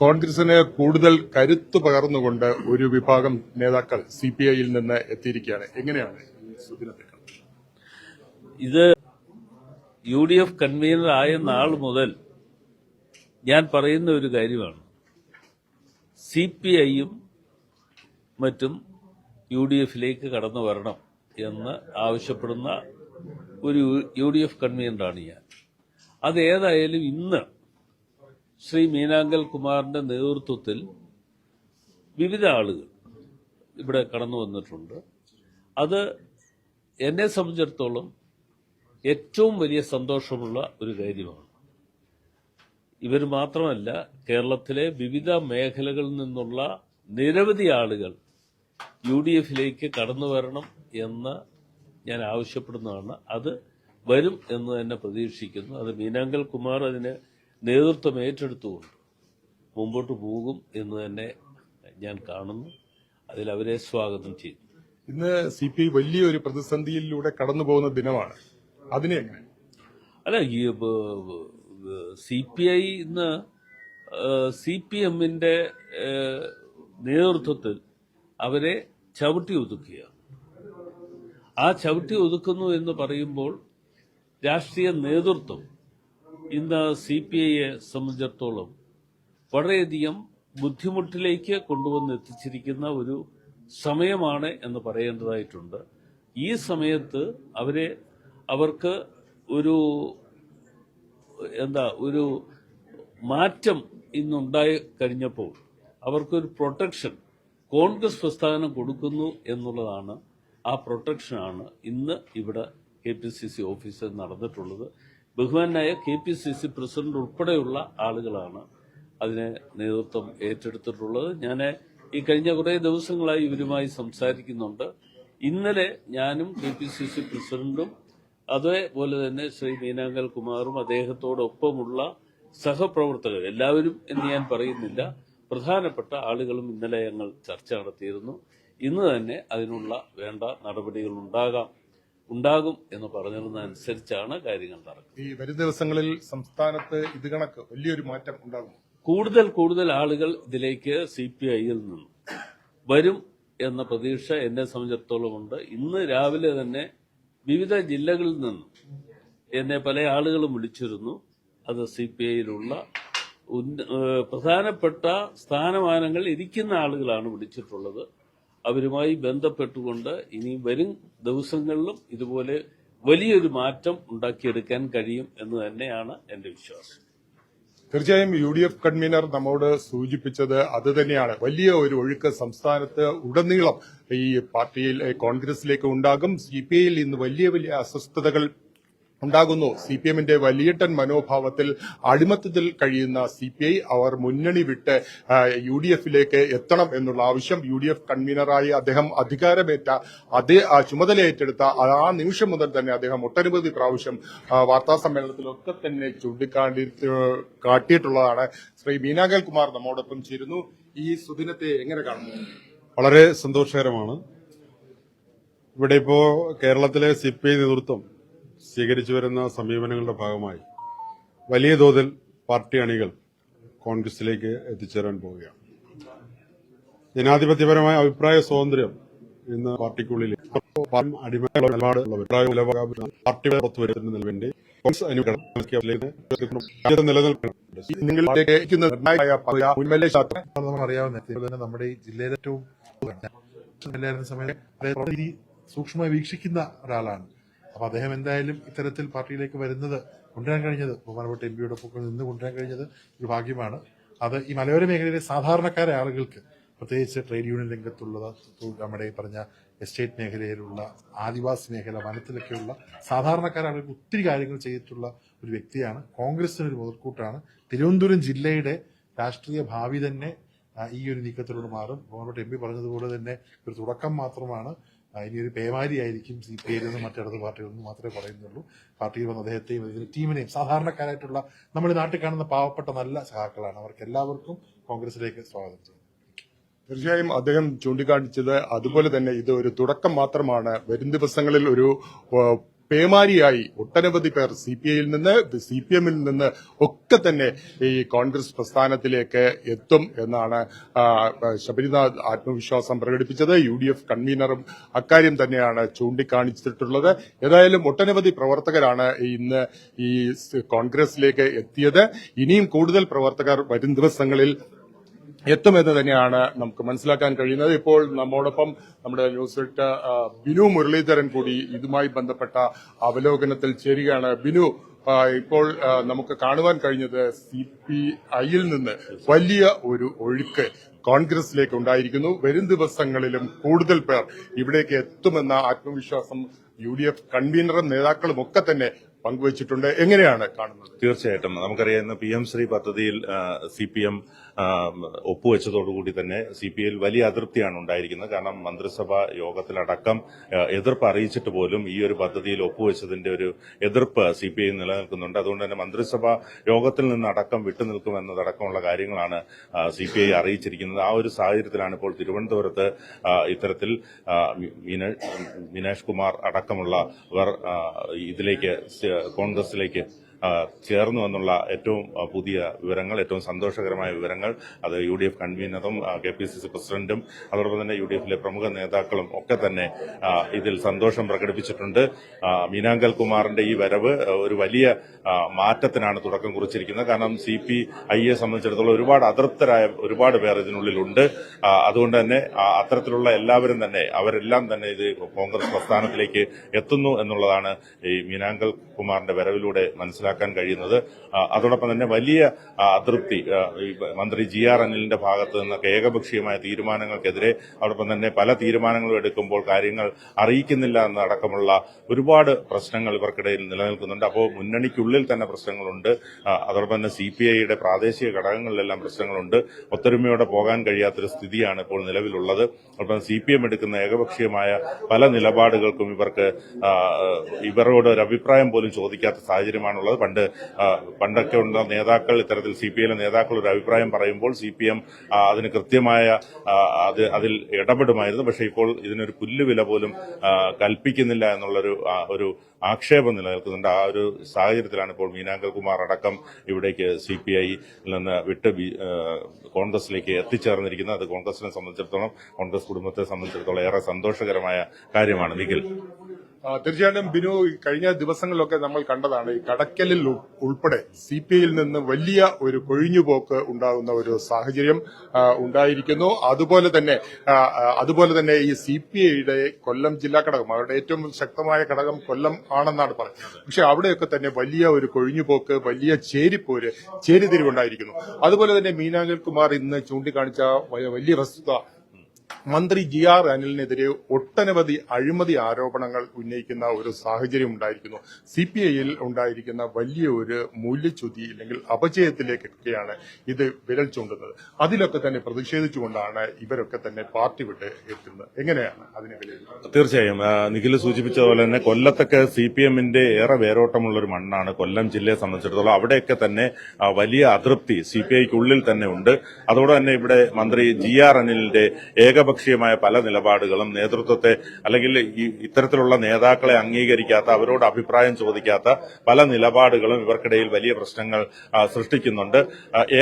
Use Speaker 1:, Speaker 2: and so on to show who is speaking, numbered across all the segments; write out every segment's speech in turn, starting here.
Speaker 1: കോൺഗ്രസിന് കൂടുതൽ കരുത്ത് പകർന്നുകൊണ്ട് ഒരു വിഭാഗം നേതാക്കൾ സി പി ഐയിൽ നിന്ന് എത്തിയിരിക്കുകയാണ്. എങ്ങനെയാണ്?
Speaker 2: ഇത് യു ഡി എഫ് കൺവീനർ ആയ നാൾ മുതൽ ഞാൻ പറയുന്ന ഒരു കാര്യമാണ്. സി പി ഐയും മറ്റും യു ഡി എഫിലേക്ക് കടന്നു വരണം എന്ന് ആവശ്യപ്പെടുന്ന ഒരു യു ഡി എഫ് കൺവീനറാണ് ഞാൻ. അത് ഏതായാലും ഇന്ന് ശ്രീ മീനാങ്കൽ കുമാറിന്റെ നേതൃത്വത്തിൽ വിവിധ ആളുകൾ ഇവിടെ കടന്നു വന്നിട്ടുണ്ട്. അത് എന്നെ സംബന്ധിച്ചിടത്തോളം ഏറ്റവും വലിയ സന്തോഷമുള്ള ഒരു കാര്യമാണ്. ഇവർ മാത്രമല്ല കേരളത്തിലെ വിവിധ മേഖലകളിൽ നിന്നുള്ള നിരവധി ആളുകൾ യു ഡി എഫിലേക്ക് കടന്നു വരണം എന്ന് ഞാൻ ആവശ്യപ്പെടുന്നതാണ്. അത് വരും എന്ന് തന്നെ പ്രതീക്ഷിക്കുന്നു. അത് മീനാങ്കൽ കുമാർ അതിന് നേതൃത്വം ഏറ്റെടുത്തുകൊണ്ട് മുമ്പോട്ട് പോകും എന്ന് തന്നെ ഞാൻ കാണുന്നു. അതിൽ അവരെ സ്വാഗതം ചെയ്യുന്നു.
Speaker 1: ഇന്ന് സി പി ഐ വലിയൊരു പ്രതിസന്ധിയിലൂടെ കടന്നു പോകുന്ന ദിനമാണ്. അതിനെ എങ്ങനെ?
Speaker 2: അല്ല ഈ സി പി ഐ ഇന്ന് സി പി എമ്മിന്റെ നേതൃത്വത്തിൽ അവരെ ചവിട്ടി ഒതുക്കുകയാണ്. ആ ചവിട്ടി ഒതുക്കുന്നു എന്ന് പറയുമ്പോൾ രാഷ്ട്രീയ നേതൃത്വം ഇന്ന് സി പി ഐയെ സംബന്ധിച്ചിടത്തോളം വളരെയധികം ബുദ്ധിമുട്ടിലേക്ക് കൊണ്ടുവന്ന് എത്തിച്ചിരിക്കുന്ന ഒരു സമയമാണ് എന്ന് പറയേണ്ടതായിട്ടുണ്ട്. ഈ സമയത്ത് അവരെ അവർക്ക് ഒരു എന്താ ഒരു മാറ്റം ഇന്നുണ്ടായി കഴിഞ്ഞപ്പോൾ അവർക്കൊരു പ്രൊട്ടക്ഷൻ കോൺഗ്രസ് പ്രസ്ഥാനം കൊടുക്കുന്നു എന്നുള്ളതാണ് ആ പ്രൊട്ടക്ഷനാണ് ഇന്ന് ഇവിടെ കെ പി സി സി ഓഫീസിൽ നടന്നിട്ടുള്ളത്. ബഹുമാനായ K P C C president ഉൾപ്പെടെയുള്ള ആളുകളാണ് അതിനെ നേതൃത്വം ഏറ്റെടുത്തിട്ടുള്ളത്. ഞാൻ ഈ കഴിഞ്ഞ കുറേ ദിവസങ്ങളായി ഇവരുമായി സംസാരിക്കുന്നുണ്ട്. ഇന്നലെ ഞാനും കെ പി സി സി പ്രസിഡന്റും അതേപോലെ തന്നെ ശ്രീ മീനാങ്കൽ കുമാറും അദ്ദേഹത്തോടൊപ്പമുള്ള സഹപ്രവർത്തകർ എല്ലാവരും എന്ന് ഞാൻ പറയുന്നില്ല പ്രധാനപ്പെട്ട ആളുകളും ഇന്നലെ ഞങ്ങൾ ചർച്ച നടത്തിയിരുന്നു. ഇന്ന് തന്നെ അതിനുള്ള വേണ്ട നടപടികൾ ഉണ്ടാകാം ഉണ്ടാകും എന്ന് പറഞ്ഞിരുന്നതനുസരിച്ചാണ് കാര്യങ്ങൾ നടക്കുന്നത്.
Speaker 1: ഈ വരും ദിവസങ്ങളിൽ സംസ്ഥാനത്ത് ഇത് കണക്ക് വലിയൊരു മാറ്റം ഉണ്ടാകും.
Speaker 2: കൂടുതൽ കൂടുതൽ ആളുകൾ ഇതിലേക്ക് സി പി ഐയിൽ നിന്നും. വരും എന്ന പ്രതീക്ഷ എന്നെ സംബന്ധിച്ചിടത്തോളം ഉണ്ട്. ഇന്ന് രാവിലെ തന്നെ വിവിധ ജില്ലകളിൽ നിന്നും എന്നെ പല ആളുകളും വിളിച്ചിരുന്നു. അത് സി പി ഐയിലുള്ള പ്രധാനപ്പെട്ട സ്ഥാനമാനങ്ങൾ ഇരിക്കുന്ന ആളുകളാണ് വിളിച്ചിട്ടുള്ളത്. അവരുമായി ബന്ധപ്പെട്ടുകൊണ്ട് ഇനി വരും ദിവസങ്ങളിലും ഇതുപോലെ വലിയൊരു മാറ്റം ഉണ്ടാക്കിയെടുക്കാൻ കഴിയും എന്ന് തന്നെയാണ് എന്റെ വിശ്വാസം.
Speaker 1: തീർച്ചയായും യു ഡി എഫ് കൺവീനർ നമ്മോട് സൂചിപ്പിച്ചത് അത് തന്നെയാണ്. വലിയ ഒരു ഒഴുക്ക് സംസ്ഥാനത്ത് ഉടനീളം ഈ പാർട്ടിയിൽ കോൺഗ്രസിലേക്ക് ഉണ്ടാകും. സി പി ഐയിൽ ഇന്ന് വലിയ വലിയ അസ്വസ്ഥതകൾ ഉണ്ടാകുന്നു. സി പി എമ്മിന്റെ വലിയട്ടൻ മനോഭാവത്തിൽ അടിമത്തത്തിൽ കഴിയുന്ന സി പി ഐ അവർ മുന്നണി വിട്ട് യു ഡി എഫിലേക്ക് എത്തണം എന്നുള്ള ആവശ്യം യു ഡി എഫ് കൺവീനറായി അദ്ദേഹം അധികാരമേറ്റ അതേ ചുമതല ഏറ്റെടുത്ത ആ നിമിഷം മുതൽ തന്നെ അദ്ദേഹം ഒട്ടനവധി പ്രാവശ്യം വാർത്താ സമ്മേളനത്തിലൊക്കെ തന്നെ ചൂണ്ടിക്കാണ്ടി കാട്ടിയിട്ടുള്ളതാണ്. ശ്രീ മീനാകൽ കുമാർ നമ്മോടൊപ്പം ചേരുന്നു. ഈ സുദിനത്തെ എങ്ങനെ കാണുന്നു?
Speaker 3: വളരെ സന്തോഷകരമാണ്. ഇവിടെ ഇപ്പോ കേരളത്തിലെ സി പി ഐ നേതൃത്വം സ്വീകരിച്ചു വരുന്ന സമീപനങ്ങളുടെ ഭാഗമായി വലിയ തോതിൽ പാർട്ടി അണികൾ കോൺഗ്രസിലേക്ക് എത്തിച്ചേരാൻ പോവുകയാണ്. ജനാധിപത്യപരമായ അഭിപ്രായ സ്വാതന്ത്ര്യം ഇന്ന് പാർട്ടിക്കുള്ളിൽ
Speaker 4: നമ്മുടെ ഈ ജില്ലയിലെ ഏറ്റവും സൂക്ഷ്മമായി വീക്ഷിക്കുന്ന ഒരാളാണ്. അപ്പൊ അദ്ദേഹം എന്തായാലും ഇത്തരത്തിൽ പാർട്ടിയിലേക്ക് വരുന്നത് കൊണ്ടുവരാൻ കഴിഞ്ഞത് ബഹുമാനപ്പെട്ട എം പിയുടെ ഒപ്പം നിന്ന് കൊണ്ടുവരാൻ കഴിഞ്ഞത് ഒരു ഭാഗ്യമാണ്. അത് ഈ മലയോര മേഖലയിലെ സാധാരണക്കാരെ ആളുകൾക്ക് പ്രത്യേകിച്ച് ട്രേഡ് യൂണിയൻ രംഗത്തുള്ള നമ്മുടെ ഈ പറഞ്ഞ എസ്റ്റേറ്റ് മേഖലയിലുള്ള ആദിവാസി മേഖല വനത്തിലൊക്കെയുള്ള സാധാരണക്കാരാളുകൾക്ക് ഒത്തിരി കാര്യങ്ങൾ ചെയ്തിട്ടുള്ള ഒരു വ്യക്തിയാണ്. കോൺഗ്രസിന് ഒരു മുതൽക്കൂട്ടാണ്. തിരുവനന്തപുരം ജില്ലയുടെ രാഷ്ട്രീയ ഭാവി തന്നെ ഈ ഒരു നീക്കത്തിലൂടെ മാറും. ബഹുമാനപ്പെട്ട എം പി പറഞ്ഞതുപോലെ തന്നെ ഒരു തുടക്കം മാത്രമാണ്. ഇനി ഒരു പേമാരിയായിരിക്കും സി പി ഐയിൽ നിന്നും മറ്റിടത് പാർട്ടികളിൽ നിന്നും മാത്രമേ പറയുന്നുള്ളൂ. പാർട്ടിയിൽ വന്ന അദ്ദേഹത്തെയും അതിന് ടീമിനെയും സാധാരണക്കാരായിട്ടുള്ള നമ്മൾ നാട്ടിൽ കാണുന്ന പാവപ്പെട്ട നല്ല സഹാക്കളാണ്. അവർക്ക് എല്ലാവർക്കും കോൺഗ്രസിലേക്ക് സ്വാഗതം ചെയ്യുന്നു.
Speaker 1: തീർച്ചയായും അദ്ദേഹം ചൂണ്ടിക്കാണിച്ചത് അതുപോലെ തന്നെ ഇത് ഒരു തുടക്കം മാത്രമാണ്. വരും ദിവസങ്ങളിൽ ഒരു പേമാരിയായി ഒട്ടനവധി പേർ സി പി ഐയിൽ നിന്ന് സി പി എമ്മിൽ നിന്ന് ഒക്കെ തന്നെ ഈ കോൺഗ്രസ് പ്രസ്ഥാനത്തിലേക്ക് എത്തും എന്നാണ് ശബരിനാഥ് ആത്മവിശ്വാസം പ്രകടിപ്പിച്ചത്. യു ഡി എഫ് കൺവീനറും അക്കാര്യം തന്നെയാണ് ചൂണ്ടിക്കാണിച്ചിട്ടുള്ളത്. ഏതായാലും ഒട്ടനവധി പ്രവർത്തകരാണ് ഇന്ന് ഈ കോൺഗ്രസിലേക്ക് എത്തിയത്. ഇനിയും കൂടുതൽ പ്രവർത്തകർ വരും ദിവസങ്ങളിൽ എത്തുമെന്ന് തന്നെയാണ് നമുക്ക് മനസ്സിലാക്കാൻ കഴിയുന്നത്. ഇപ്പോൾ നമ്മോടൊപ്പം നമ്മുടെ ന്യൂസ് എട്ട് ബിനു മുരളീധരൻ കൂടി ഇതുമായി ബന്ധപ്പെട്ട അവലോകനത്തിൽ ചേരുകയാണ്. ബിനു ഇപ്പോൾ നമുക്ക് കാണുവാൻ കഴിഞ്ഞത് സി പി ഐയിൽ നിന്ന് വലിയ ഒരു ഒഴുക്ക് കോൺഗ്രസിലേക്ക് ഉണ്ടായിരിക്കുന്നു. വരും ദിവസങ്ങളിലും കൂടുതൽ പേർ ഇവിടേക്ക് എത്തുമെന്ന ആത്മവിശ്വാസം യു ഡി എഫ് കൺവീനറും നേതാക്കളും ഒക്കെ തന്നെ പങ്കുവച്ചിട്ടുണ്ട്. എങ്ങനെയാണ് കാണുന്നത്?
Speaker 5: തീർച്ചയായിട്ടും. നമുക്കറിയാം പി എം ശ്രീ പദ്ധതിയിൽ സി പി എം ഒപ്പുവെച്ചതോടുകൂടി തന്നെ സി പി ഐയിൽ വലിയ അതൃപ്തിയാണ് ഉണ്ടായിരിക്കുന്നത്. കാരണം മന്ത്രിസഭാ യോഗത്തിലടക്കം എതിർപ്പ് അറിയിച്ചിട്ട് പോലും ഈ ഒരു പദ്ധതിയിൽ ഒപ്പുവെച്ചതിന്റെ ഒരു എതിർപ്പ് സി പി ഐ നിലനിൽക്കുന്നുണ്ട്. അതുകൊണ്ട് തന്നെ മന്ത്രിസഭാ യോഗത്തിൽ നിന്ന് അടക്കം വിട്ടുനിൽക്കുമെന്നതടക്കമുള്ള കാര്യങ്ങളാണ് സി പി ഐ അറിയിച്ചിരിക്കുന്നത്. ആ ഒരു സാഹചര്യത്തിലാണ് ഇപ്പോൾ തിരുവനന്തപുരത്ത് ഇത്തരത്തിൽ മിനേഷ് കുമാർ അടക്കമുള്ളവർ ഇതിലേക്ക് കോൺഗ്രസിലേക്ക് ചേർന്നു എന്നുള്ള ഏറ്റവും പുതിയ വിവരങ്ങൾ ഏറ്റവും സന്തോഷകരമായ വിവരങ്ങൾ അത് യു ഡി എഫ് കൺവീനറും കെ പി സി സി പ്രസിഡന്റും അതോടൊപ്പം തന്നെ യു ഡി എഫിലെ പ്രമുഖ നേതാക്കളും ഒക്കെ തന്നെ ഇതിൽ സന്തോഷം പ്രകടിപ്പിച്ചിട്ടുണ്ട്. മീനാങ്കൽ കുമാറിന്റെ ഈ വരവ് ഒരു വലിയ മാറ്റത്തിനാണ് തുടക്കം കുറിച്ചിരിക്കുന്നത്. കാരണം സി പി ഐയെ സംബന്ധിച്ചിടത്തോളം ഒരുപാട് അതൃപ്തരായ ഒരുപാട് പേർ ഇതിനുള്ളിലുണ്ട്. അതുകൊണ്ട് തന്നെ അത്തരത്തിലുള്ള എല്ലാവരും തന്നെ അവരെല്ലാം തന്നെ ഇത് കോൺഗ്രസ് പ്രസ്ഥാനത്തിലേക്ക് എത്തുന്നു എന്നുള്ളതാണ് ഈ മീനാങ്കൽ കുമാറിന്റെ വരവിലൂടെ മനസ്സിലാക്കാൻ കഴിയുന്നത്. അതോടൊപ്പം തന്നെ വലിയ അതൃപ്തി മന്ത്രി ജി ആർ അനിലിന്റെ ഭാഗത്ത് നിന്നൊക്കെ ഏകപക്ഷീയമായ തീരുമാനങ്ങൾക്കെതിരെ അതോടൊപ്പം തന്നെ പല തീരുമാനങ്ങളും എടുക്കുമ്പോൾ കാര്യങ്ങൾ അറിയിക്കുന്നില്ല എന്നടക്കമുള്ള ഒരുപാട് പ്രശ്നങ്ങൾ ഇവർക്കിടയിൽ നിലനിൽക്കുന്നുണ്ട്. അപ്പോൾ മുന്നണിക്കുള്ളിൽ തന്നെ പ്രശ്നങ്ങളുണ്ട്. അതോടൊപ്പം തന്നെ സി പി ഐയുടെ പ്രാദേശിക ഘടകങ്ങളിലെല്ലാം പ്രശ്നങ്ങളുണ്ട്. ഒത്തൊരുമയോടെ പോകാൻ കഴിയാത്തൊരു സ്ഥിതിയാണ് ഇപ്പോൾ നിലവിലുള്ളത്. അതോടൊപ്പം സി പി എം എടുക്കുന്ന ഏകപക്ഷീയമായ പല നിലപാടുകൾക്കും ഇവർക്ക് ഇവരോട് ഒരു അഭിപ്രായം പോലും ചോദിക്കാത്ത സാഹചര്യമാണുള്ളത്. പണ്ട് പണ്ടൊക്കെ ഉള്ള നേതാക്കൾ ഇത്തരത്തിൽ സി പി ഐയിലെ നേതാക്കൾ ഒരു അഭിപ്രായം പറയുമ്പോൾ സി പി എം അതിന് കൃത്യമായ അത് അതിൽ ഇടപെടുമായിരുന്നു. പക്ഷേ ഇപ്പോൾ ഇതിനൊരു പുല്ലുവില പോലും കൽപ്പിക്കുന്നില്ല എന്നുള്ളൊരു ഒരു ആക്ഷേപം നിലനിൽക്കുന്നുണ്ട്. ആ ഒരു സാഹചര്യത്തിലാണ് ഇപ്പോൾ മീനാങ്കൽ കുമാർ അടക്കം ഇവിടേക്ക് സി പി ഐ നിന്ന് വിട്ട് കോൺഗ്രസിലേക്ക് എത്തിച്ചേർന്നിരിക്കുന്നത്. അത് കോൺഗ്രസിനെ സംബന്ധിച്ചിടത്തോളം കോൺഗ്രസ് കുടുംബത്തെ സംബന്ധിച്ചിടത്തോളം ഏറെ സന്തോഷകരമായ കാര്യമാണ്. നിഖിൽ.
Speaker 1: തീർച്ചയായിട്ടും ബിനു കഴിഞ്ഞ ദിവസങ്ങളിലൊക്കെ നമ്മൾ കണ്ടതാണ് ഈ കടക്കലിൽ ഉൾപ്പെടെ സി പി ഐയിൽ നിന്ന് വലിയ ഒരു കൊഴിഞ്ഞുപോക്ക് ഉണ്ടാകുന്ന ഒരു സാഹചര്യം ഉണ്ടായിരിക്കുന്നു. അതുപോലെ തന്നെ അതുപോലെ തന്നെ ഈ സി പി ഐയുടെ കൊല്ലം ജില്ലാ ഘടകം അവരുടെ ഏറ്റവും ശക്തമായ ഘടകം കൊല്ലം ആണെന്നാണ് പറയുന്നത്. പക്ഷെ അവിടെയൊക്കെ തന്നെ വലിയ ഒരു കൊഴിഞ്ഞുപോക്ക് വലിയ ചേരിപ്പോര് ചേരിതിരിവുണ്ടായിരിക്കുന്നു. അതുപോലെ തന്നെ മീനാങ്കൽ കുമാർ ഇന്ന് ചൂണ്ടിക്കാണിച്ച വലിയ വസ്തുത മന്ത്രി ജി ആർ അനിലിനെതിരെ ഒട്ടനവധി അഴിമതി ആരോപണങ്ങൾ ഉന്നയിക്കുന്ന ഒരു സാഹചര്യം ഉണ്ടായിരിക്കുന്നു. സി പി ഐയിൽ ഉണ്ടായിരിക്കുന്ന വലിയ ഒരു മൂല്യച്യുതി അല്ലെങ്കിൽ അപജയത്തിലേക്കൊക്കെയാണ് ഇത് വിരൽ ചൂണ്ടുന്നത്. അതിലൊക്കെ തന്നെ പ്രതിഷേധിച്ചുകൊണ്ടാണ് ഇവരൊക്കെ തന്നെ പാർട്ടി വിട്ട് എത്തുന്നത്. എങ്ങനെയാണ് അതിനെ വിലയിരുത്തുന്നത്?
Speaker 5: തീർച്ചയായും. നിഖിൽ സൂചിപ്പിച്ച പോലെ തന്നെ കൊല്ലത്തൊക്കെ സി പി എമ്മിന്റെ ഏറെ വേരോട്ടമുള്ള ഒരു മണ്ണാണ് കൊല്ലം ജില്ലയെ സംബന്ധിച്ചിടത്തോളം. അവിടെയൊക്കെ തന്നെ വലിയ അതൃപ്തി സി പി ഐക്കുള്ളിൽ തന്നെ ഉണ്ട്. അതോടെ തന്നെ ഇവിടെ മന്ത്രി ജി ആർ അനിലിന്റെ ഏകപക്ഷീയമായ പല നിലപാടുകളും നേതൃത്വത്തെ അല്ലെങ്കിൽ ഇത്തരത്തിലുള്ള നേതാക്കളെ അംഗീകരിക്കാത്ത അവരോട് അഭിപ്രായം ചോദിക്കാത്ത പല നിലപാടുകളും ഇവർക്കിടയിൽ വലിയ പ്രശ്നങ്ങൾ സൃഷ്ടിക്കുന്നുണ്ട്.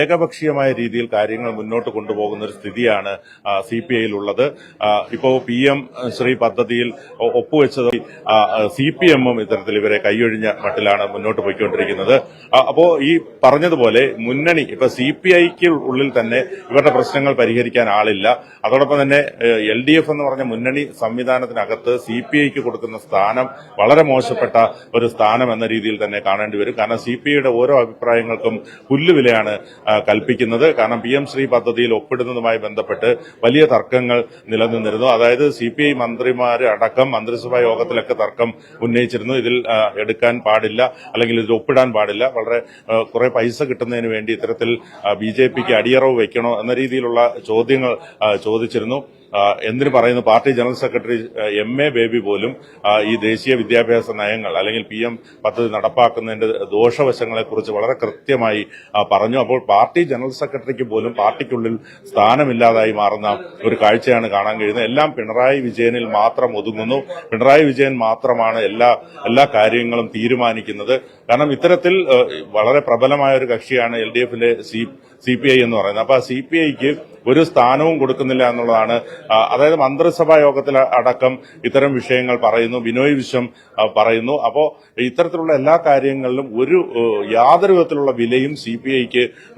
Speaker 5: ഏകപക്ഷീയമായ രീതിയിൽ കാര്യങ്ങൾ മുന്നോട്ട് കൊണ്ടുപോകുന്ന ഒരു സ്ഥിതിയാണ് സി പി ഐയിലുള്ളത്. ഇപ്പോൾ പി എം ശ്രീ പദ്ധതിയിൽ ഒപ്പുവെച്ചത് സി പി എമ്മും ഇത്തരത്തിൽ ഇവരെ കൈയൊഴിഞ്ഞ മട്ടിലാണ് മുന്നോട്ട് പോയിക്കൊണ്ടിരിക്കുന്നത്. അപ്പോൾ അപ്പോ ഈ പറഞ്ഞതുപോലെ മുന്നണി ഇപ്പൊ സി പി ഐക്ക് ഉള്ളിൽ തന്നെ ഇവരുടെ പ്രശ്നങ്ങൾ പരിഹരിക്കാൻ ആളില്ല. അതോടൊപ്പം തന്നെ എൽ ഡി എഫ് എന്ന് പറഞ്ഞ മുന്നണി സംവിധാനത്തിനകത്ത് സി പി ഐക്ക് കൊടുക്കുന്ന സ്ഥാനം വളരെ മോശപ്പെട്ട ഒരു സ്ഥാനം എന്ന രീതിയിൽ തന്നെ കാണേണ്ടി വരും. കാരണം സി പി ഐയുടെ ഓരോ അഭിപ്രായങ്ങൾക്കും പുല്ലുവിലയാണ് കൽപ്പിക്കുന്നത്. കാരണം പി എം ശ്രീ പദ്ധതിയിൽ ഒപ്പിടുന്നതുമായി ബന്ധപ്പെട്ട് വലിയ തർക്കങ്ങൾ നിലനിന്നിരുന്നു. അതായത് സി പി ഐ മന്ത്രിമാർ അടക്കം മന്ത്രിസഭാ യോഗത്തിലൊക്കെ തർക്കം ഉന്നയിച്ചിരുന്നു. ഇതിൽ എടുക്കാൻ പാടില്ല അല്ലെങ്കിൽ ഇതിൽ ഒപ്പിടാൻ പാടില്ല. വളരെ കുറെ പൈസ കിട്ടുന്നതിന് വേണ്ടി ഇത്തരത്തിൽ ബി ജെ പിക്ക് അടിയറവ് വയ്ക്കണോ എന്ന രീതിയിലുള്ള ചോദ്യങ്ങൾ ചോദിച്ചിരുന്നു. ആ, എന്തിനു പറയുന്നു? Party general secretary M A Baby പോലും ഈ ദേശീയ വിദ്യാഭ്യാസ നയങ്ങൾ അല്ലെങ്കിൽ പി എം പദ്ധതി നടപ്പാക്കുന്നതിന്റെ ദോഷവശങ്ങളെക്കുറിച്ച് വളരെ കൃത്യമായി പറഞ്ഞു. അപ്പോൾ പാർട്ടി ജനറൽ സെക്രട്ടറിക്ക് പോലും പാർട്ടിക്കുള്ളിൽ സ്ഥാനമില്ലാതായി മാറുന്ന ഒരു കാഴ്ചയാണ് കാണാൻ കഴിയുന്നത്. എല്ലാം പിണറായി വിജയനിൽ മാത്രം ഒതുങ്ങുന്നു. പിണറായി വിജയൻ മാത്രമാണ് എല്ലാ എല്ലാ കാര്യങ്ങളും തീരുമാനിക്കുന്നത്. കാരണം ഇത്തരത്തിൽ വളരെ പ്രബലമായ ഒരു കക്ഷിയാണ് എൽ ഡി എഫിലെ സി പി ഐ എന്ന് പറയുന്നത്. അപ്പൊ ആ സി പി ഐക്ക് ഒരു സ്ഥാനവും കൊടുക്കുന്നില്ല എന്നുള്ളതാണ് അതായത് മന്ത്രിസഭാ യോഗത്തിൽ അടക്കം ഇത്തരം വിഷയങ്ങൾ പറയുന്നു ബിനോയ് വിശ്വം പറയുന്നു. അപ്പോൾ ഇത്തരത്തിലുള്ള എല്ലാ കാര്യങ്ങളിലും ഒരു യാതൊരു വിധത്തിലുള്ള വിലയും സി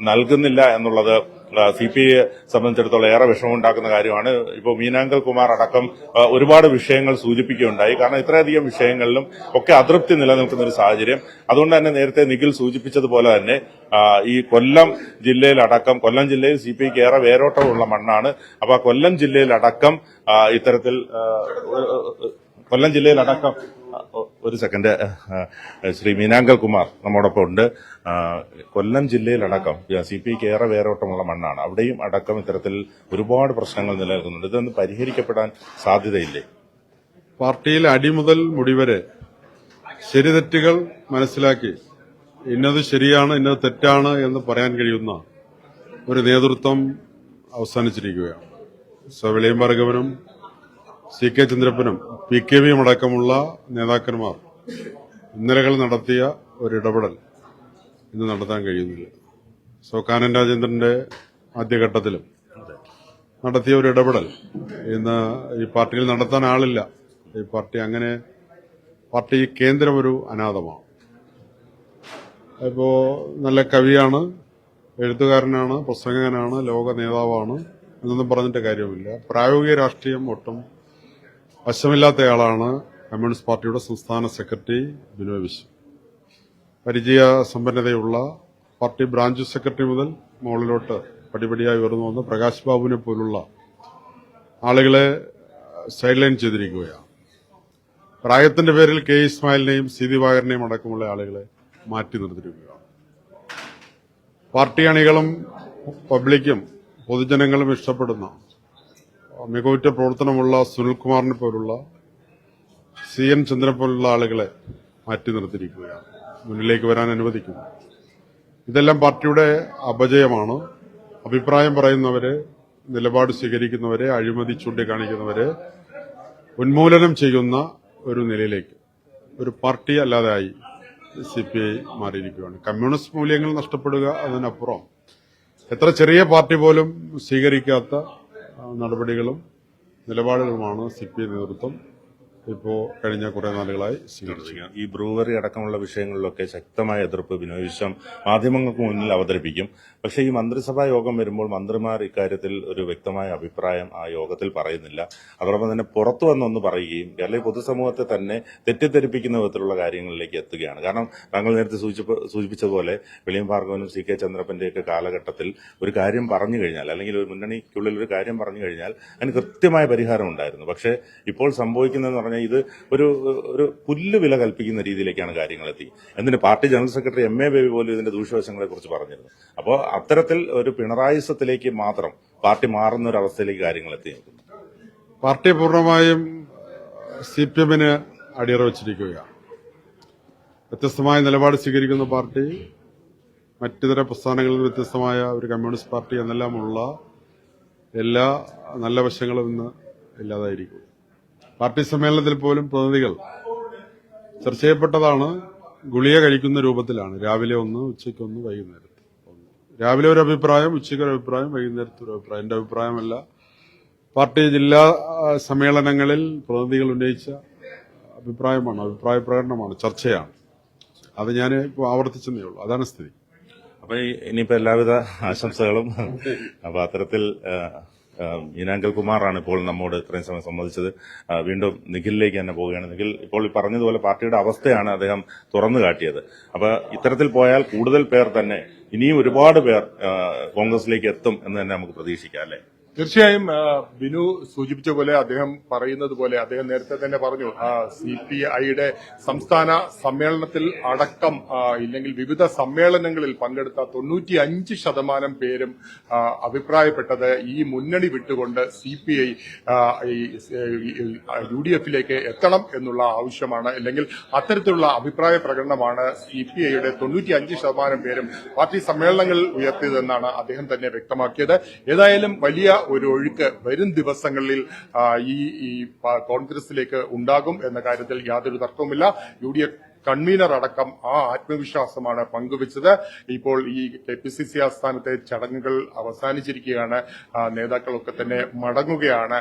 Speaker 5: നൽകുന്നില്ല എന്നുള്ളത് സി പി ഐയെ സംബന്ധിച്ചിടത്തോളം ഏറെ വിഷമമുണ്ടാക്കുന്ന കാര്യമാണ്. ഇപ്പോൾ മീനാങ്കൽ കുമാർ അടക്കം ഒരുപാട് വിഷയങ്ങൾ സൂചിപ്പിക്കുകയുണ്ടായി. കാരണം ഇത്രയധികം വിഷയങ്ങളിലും ഒക്കെ അതൃപ്തി നിലനിൽക്കുന്ന ഒരു സാഹചര്യം. അതുകൊണ്ട് തന്നെ നേരത്തെ നിഖിൽ സൂചിപ്പിച്ചതുപോലെ തന്നെ ഈ കൊല്ലം ജില്ലയിലടക്കം കൊല്ലം ജില്ലയിൽ സി പി ഐക്ക് ഏറെ വേരോട്ടമുള്ള മണ്ണാണ്. അപ്പൊ ആ കൊല്ലം ജില്ലയിലടക്കം ഇത്തരത്തിൽ കൊല്ലം ജില്ലയിലടക്കം ഒരു സെക്കൻഡ്. ശ്രീ മീനാങ്കൽ കുമാർ നമ്മോടൊപ്പം ഉണ്ട്. കൊല്ലം ജില്ലയിലടക്കം സി പി ഐക്ക് ഏറെ വേരോട്ടമുള്ള മണ്ണാണ്. അവിടെയും അടക്കം ഇത്തരത്തിൽ ഒരുപാട് പ്രശ്നങ്ങൾ നിലനിൽക്കുന്നുണ്ട്. ഇതൊന്നും പരിഹരിക്കപ്പെടാൻ സാധ്യതയില്ലേ?
Speaker 3: പാർട്ടിയിൽ അടിമുതൽ മുടിവരെ ശരിതെറ്റുകൾ മനസ്സിലാക്കി ഇന്നത് ശരിയാണ് ഇന്നത് തെറ്റാണ് എന്ന് പറയാൻ കഴിയുന്ന ഒരു നേതൃത്വം അവസാനിച്ചിരിക്കുകയാണ്. സവിളിയും ഭാർഗവനും സി കെ ചന്ദ്രപ്പനും പി കെ വിയും അടക്കമുള്ള നേതാക്കന്മാർ ഇന്നലകൾ നടത്തിയ ഒരിടപെടൽ ഇന്ന് നടത്താൻ കഴിയുന്നില്ല. സോ കാനൻ രാജേന്ദ്രന്റെ ആദ്യഘട്ടത്തിലും നടത്തിയ ഒരു ഇടപെടൽ. ഇന്ന് ഈ പാർട്ടിയിൽ നടത്താൻ ആളില്ല. ഈ പാർട്ടി അങ്ങനെ പാർട്ടി കേന്ദ്രം ഒരു അനാഥമാണ്. ഇപ്പോ നല്ല കവിയാണ് എഴുത്തുകാരനാണ് പ്രസംഗകനാണ് ലോക നേതാവാണ് എന്നൊന്നും പറഞ്ഞിട്ട് കാര്യമില്ല പ്രായോഗിക രാഷ്ട്രീയം ഒട്ടും വശമില്ലാത്തയാളാണ് കമ്മ്യൂണിസ്റ്റ് പാർട്ടിയുടെ സംസ്ഥാന സെക്രട്ടറി ബിനോയ് വിശ്വം. പരിചയ സമ്പന്നതയുള്ള പാർട്ടി ബ്രാഞ്ച് സെക്രട്ടറി മുതൽ മുകളിലോട്ട് പടിപടിയായി ഉയർന്നു വന്ന പ്രകാശ് ബാബുവിനെ പോലുള്ള ആളുകളെ സൈഡ് ലൈൻ ചെയ്തിരിക്കുകയാണ്. പ്രായത്തിന്റെ പേരിൽ കെ ഇസ്മായിലിനെയും സി ദിവാകരനെയും അടക്കമുള്ള ആളുകളെ മാറ്റി നിർത്തിയിരിക്കുകയാണ്. പാർട്ടി അണികളും പബ്ലിക്കും പൊതുജനങ്ങളും ഇഷ്ടപ്പെടുന്ന മികവുറ്റ പ്രവർത്തനമുള്ള സുനിൽകുമാറിനെ പോലുള്ള സി എൻ ചന്ദ്രൻ പോലുള്ള ആളുകളെ മാറ്റി നിർത്തിയിരിക്കുകയാണ്. മുന്നിലേക്ക് വരാൻ അനുവദിക്കുന്നു. ഇതെല്ലാം പാർട്ടിയുടെ അപജയമാണ്. അഭിപ്രായം പറയുന്നവരെ നിലപാട് സ്വീകരിക്കുന്നവരെ അഴിമതി ചൂണ്ടിക്കാണിക്കുന്നവരെ ഉന്മൂലനം ചെയ്യുന്ന ഒരു നിലയിലേക്ക് ഒരു പാർട്ടി അല്ലാതായി സി പി ഐ മാറിയിരിക്കുകയാണ്. കമ്മ്യൂണിസ്റ്റ് മൂല്യങ്ങൾ നഷ്ടപ്പെടുക അതിനപ്പുറം എത്ര ചെറിയ പാർട്ടി പോലും സ്വീകരിക്കാത്ത നടപടികളും നിലപാടുകളുമാണ് സി പി ഐ നേതൃത്വം ഇപ്പോ കഴിഞ്ഞ കുറെ നാളുകളായി സ്വീകരിച്ചിരിക്കുന്നത്
Speaker 5: ഈ ബ്രൂവറി അടക്കമുള്ള വിഷയങ്ങളിലൊക്കെ ശക്തമായ എതിർപ്പ് ബിനോയ് വിശ്വം മാധ്യമങ്ങൾക്ക് മുന്നിൽ അവതരിപ്പിക്കും. പക്ഷേ ഈ മന്ത്രിസഭാ യോഗം വരുമ്പോൾ മന്ത്രിമാർ ഇക്കാര്യത്തിൽ ഒരു വ്യക്തമായ അഭിപ്രായം ആ യോഗത്തിൽ പറയുന്നില്ല. അതോടൊപ്പം തന്നെ പുറത്തു വന്നൊന്ന് പറയുകയും അല്ലെങ്കിൽ പൊതുസമൂഹത്തെ തന്നെ തെറ്റിദ്ധരിപ്പിക്കുന്ന വിധത്തിലുള്ള കാര്യങ്ങളിലേക്ക് എത്തുകയാണ്. കാരണം താങ്കൾ നേരത്തെ സൂചിപ്പ- സൂചിപ്പിച്ചതുപോലെ വെളിയം ഭാർഗവനും സി കെ ചന്ദ്രപ്പന്റെയൊക്കെ കാലഘട്ടത്തിൽ ഒരു കാര്യം പറഞ്ഞു കഴിഞ്ഞാൽ അല്ലെങ്കിൽ ഒരു മുന്നണിക്കുള്ളിൽ ഒരു കാര്യം പറഞ്ഞു കഴിഞ്ഞാൽ അതിന് കൃത്യമായ പരിഹാരം ഉണ്ടായിരുന്നു. പക്ഷേ ഇപ്പോൾ സംഭവിക്കുന്നതെന്ന് പറഞ്ഞാൽ ഇത് ഒരു ഒരു പുല്ല് വില കൽപ്പിക്കുന്ന രീതിയിലേക്കാണ് കാര്യങ്ങൾ എത്തി എന്തിന് party general secretary M A Baby പോലും ഇതിന്റെ ദൂഷ്യവശങ്ങളെ കുറിച്ച് പറഞ്ഞിരുന്നു. അപ്പോൾ അത്തരത്തിൽ ഒരു പിണറായിസത്തിലേക്ക് മാത്രം പാർട്ടി മാറുന്ന ഒരു അവസ്ഥയിലേക്ക് കാര്യങ്ങൾ എത്തി നിൽക്കുന്നു.
Speaker 3: പാർട്ടി പൂർണമായും സി പി എമ്മിന് അടിയറ വച്ചിരിക്കുകയാണ് വ്യത്യസ്തമായ നിലപാട് സ്വീകരിക്കുന്ന പാർട്ടി മറ്റിതര പ്രസ്ഥാനങ്ങളിൽ വ്യത്യസ്തമായ ഒരു കമ്മ്യൂണിസ്റ്റ് പാർട്ടി എന്നെല്ലാമുള്ള എല്ലാ നല്ല വശങ്ങളും ഇന്ന് ഇല്ലാതായിരിക്കും പാർട്ടി സമ്മേളനത്തിൽ പോലും പ്രതിനിധികൾ ചർച്ച ചെയ്യപ്പെട്ടതാണ്. ഗുളിക കഴിക്കുന്ന രൂപത്തിലാണ്. രാവിലെ ഒന്ന് ഉച്ചയ്ക്ക് ഒന്ന് വൈകുന്നേരത്ത്. രാവിലെ ഒരു അഭിപ്രായം ഉച്ചയ്ക്ക് ഒരു അഭിപ്രായം വൈകുന്നേരത്ത് ഒരു അഭിപ്രായം. എന്റെ അഭിപ്രായമല്ല. പാർട്ടി ജില്ലാ സമ്മേളനങ്ങളിൽ പ്രതിനിധികൾ ഉന്നയിച്ച അഭിപ്രായമാണ് അഭിപ്രായ പ്രകടനമാണ് ചർച്ചയാണ്. അത് ഞാൻ ഇപ്പോൾ ആവർത്തിച്ചെന്നേ ഉള്ളൂ. അതാണ് സ്ഥിതി.
Speaker 5: അപ്പൊ ഇനിയിപ്പോ എല്ലാവിധ ആശംസകളും അപ്പൊ അത്തരത്തിൽ മീനാങ്കൽ കുമാറാണ് ഇപ്പോൾ നമ്മോട് ഇത്രയും സമയം സംബന്ധിച്ചത് വീണ്ടും നിഖിലിലേക്ക് തന്നെ പോവുകയാണ്. നിഖിൽ ഇപ്പോൾ ഈ പറഞ്ഞതുപോലെ പാർട്ടിയുടെ അവസ്ഥയാണ് അദ്ദേഹം തുറന്നു കാട്ടിയത്. അപ്പോൾ ഇത്തരത്തിൽ പോയാൽ കൂടുതൽ പേർ തന്നെ ഇനിയും ഒരുപാട് പേർ കോൺഗ്രസിലേക്ക് എത്തും എന്ന് തന്നെ നമുക്ക് പ്രതീക്ഷിക്കാം അല്ലെ?
Speaker 1: തീർച്ചയായും ബിനു സൂചിപ്പിച്ച പോലെ അദ്ദേഹം പറയുന്നത് പോലെ അദ്ദേഹം നേരത്തെ തന്നെ പറഞ്ഞു സി പി ഐയുടെ സംസ്ഥാന സമ്മേളനത്തിൽ അടക്കം ഇല്ലെങ്കിൽ വിവിധ സമ്മേളനങ്ങളിൽ പങ്കെടുത്ത തൊണ്ണൂറ്റി അഞ്ച് ശതമാനം പേരും അഭിപ്രായപ്പെട്ടത് ഈ മുന്നണി വിട്ടുകൊണ്ട് C P I U D എഫിലേക്ക് എത്തണം എന്നുള്ള ആവശ്യമാണ്. അല്ലെങ്കിൽ അത്തരത്തിലുള്ള അഭിപ്രായ പ്രകടനമാണ് സി പി ഐയുടെ തൊണ്ണൂറ്റി അഞ്ച് ശതമാനം പേരും പാർട്ടി സമ്മേളനങ്ങളിൽ ഉയർത്തിയതെന്നാണ് അദ്ദേഹം തന്നെ വ്യക്തമാക്കിയത്. ഏതായാലും വലിയ ഒരു ഒഴുക്ക് വരും ദിവസങ്ങളിൽ ഈ കോൺഗ്രസിലേക്ക് ഉണ്ടാകും എന്ന കാര്യത്തിൽ യാതൊരു തർക്കവുമില്ല. യു ഡി എഫ് കൺവീനർ അടക്കം ആ ആത്മവിശ്വാസമാണ് പങ്കുവച്ചത്. ഇപ്പോൾ ഈ കെ പി സി സി ആസ്ഥാനത്തെ ചടങ്ങുകൾ അവസാനിച്ചിരിക്കുകയാണ്. നേതാക്കളൊക്കെ തന്നെ മടങ്ങുകയാണ്.